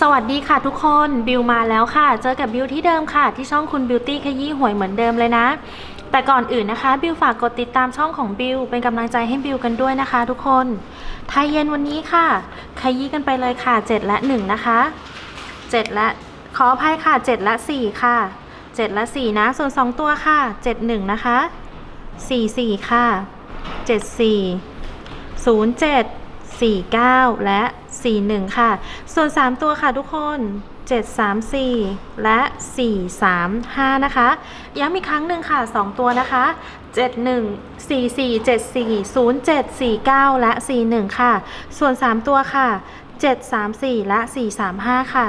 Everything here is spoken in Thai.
สวัสดีค่ะทุกคนบิวมาแล้วค่ะ เจอกับบิวที่เดิมค่ะ ที่ช่องคุณบิวตี้ขยี้หวยเหมือนเดิมเลยนะ แต่ก่อนอื่นนะคะ บิวฝากกดติดตามช่องของบิวเป็นกำลังใจให้บิวกันด้วยนะคะ ทุกคนไทยเย็นวันนี้ค่ะ ขยี้กันไปเลยค่ะ 7 และ 1 นะคะ 7 และขออภัยค่ะ 7 และ 4 ค่ะ 7 และ 4 นะ ส่วน 2 ตัวค่ะ 7 1 นะคะ 4 4 ค่ะ 7 4 07 49 และ 41 ค่ะ ส่วน 3 ตัวค่ะทุกคน 734 และ 435 นะคะ ย้ำอีกครั้งหนึ่งค่ะ 2 ตัวนะคะ 71 44 74 07 49 และ 41 ค่ะ ส่วน 3 ตัวค่ะ 734 และ 435 ค่ะ